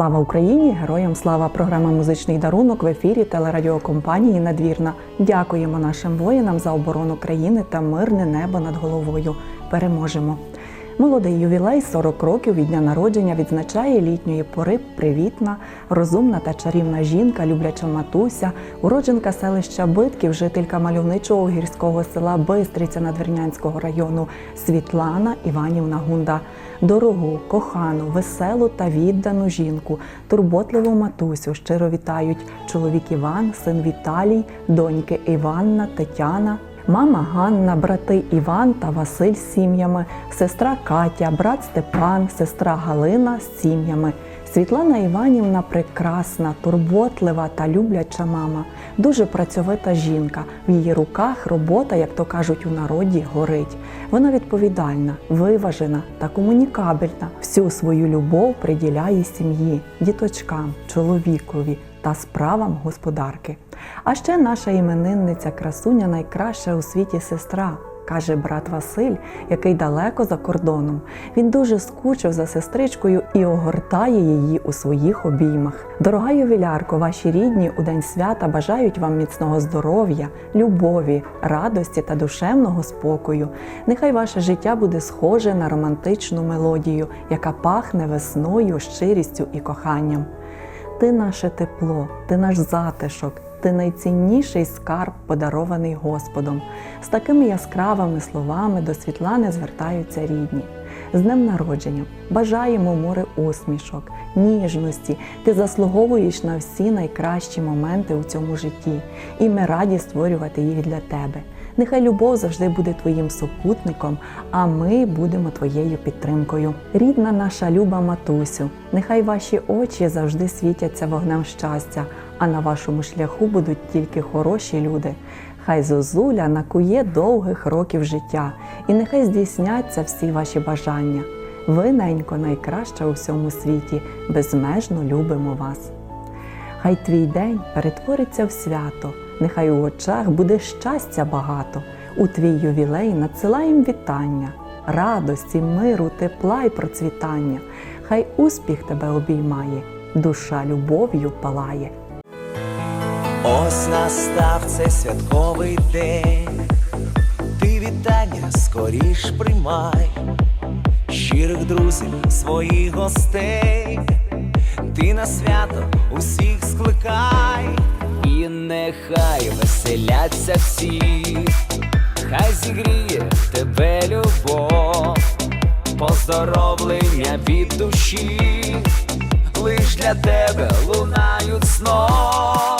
Слава Україні! Героям слава! Програма Музичний дарунок в ефірі телерадіокомпанії Надвірна. Дякуємо нашим воїнам за оборону країни та мирне небо над головою. Переможемо! Молодий ювілей 40 років від дня народження відзначає літньої пори привітна, розумна та чарівна жінка, любляча матуся, уродженка селища Битків, жителька мальовничого гірського села Бистриця Надвірнянського району Світлана Іванівна Гунда. Дорогу, кохану, веселу та віддану жінку, турботливу матусю щиро вітають чоловік Іван, син Віталій, доньки Іванна, Тетяна, Мама Ганна, брати Іван та Василь з сім'ями, сестра Катя, брат Степан, сестра Галина з сім'ями. Світлана Іванівна прекрасна, турботлива та любляча мама, дуже працьовита жінка. В її руках робота, як то кажуть у народі, горить. Вона відповідальна, виважена та комунікабельна. Всю свою любов приділяє сім'ї, діточкам, чоловікові та справам господарки. А ще наша іменинниця красуня найкраща у світі сестра. Каже брат Василь, який далеко за кордоном. Він дуже скучив за сестричкою і огортає її у своїх обіймах. Дорога ювілярко, ваші рідні у день свята бажають вам міцного здоров'я, любові, радості та душевного спокою. Нехай ваше життя буде схоже на романтичну мелодію, яка пахне весною, щирістю і коханням. Ти наше тепло, ти наш затишок, ти найцінніший скарб, подарований Господом. З такими яскравими словами до Світлани звертаються рідні. З днем народження бажаємо море усмішок, ніжності. Ти заслуговуєш на всі найкращі моменти у цьому житті, і ми раді створювати їх для тебе. Нехай любов завжди буде твоїм супутником, а ми будемо твоєю підтримкою. Рідна наша люба матусю, нехай ваші очі завжди світяться вогнем щастя, а на вашому шляху будуть тільки хороші люди. Хай зозуля накує довгих років життя, і нехай здійсняться всі ваші бажання. Ви, ненько, найкраща у всьому світі, безмежно любимо вас. Хай твій день перетвориться в свято, нехай у очах буде щастя багато. У твій ювілей надсилаєм вітання, радості, миру, тепла й процвітання. Хай успіх тебе обіймає, душа любов'ю палає. Ось настав цей святковий день, ти вітання скоріш приймай, щирих друзів, своїх гостей, ти на свято усіх скликай, нехай веселяться всі, хай зігріє тебе любов, поздоровлення від душі, лиш для тебе лунають знов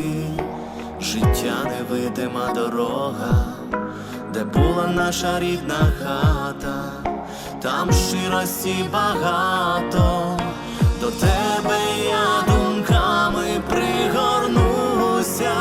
шляхи, життя невидима дорога, де була наша рідна хата, там щирості багато, до тебе я думками пригорнуся.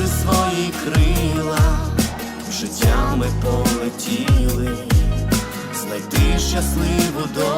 розправивши свої крила, життя ми полетіли, знайти щасливу до.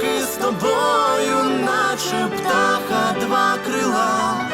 Навпаки з тобою, наче птаха, два крила.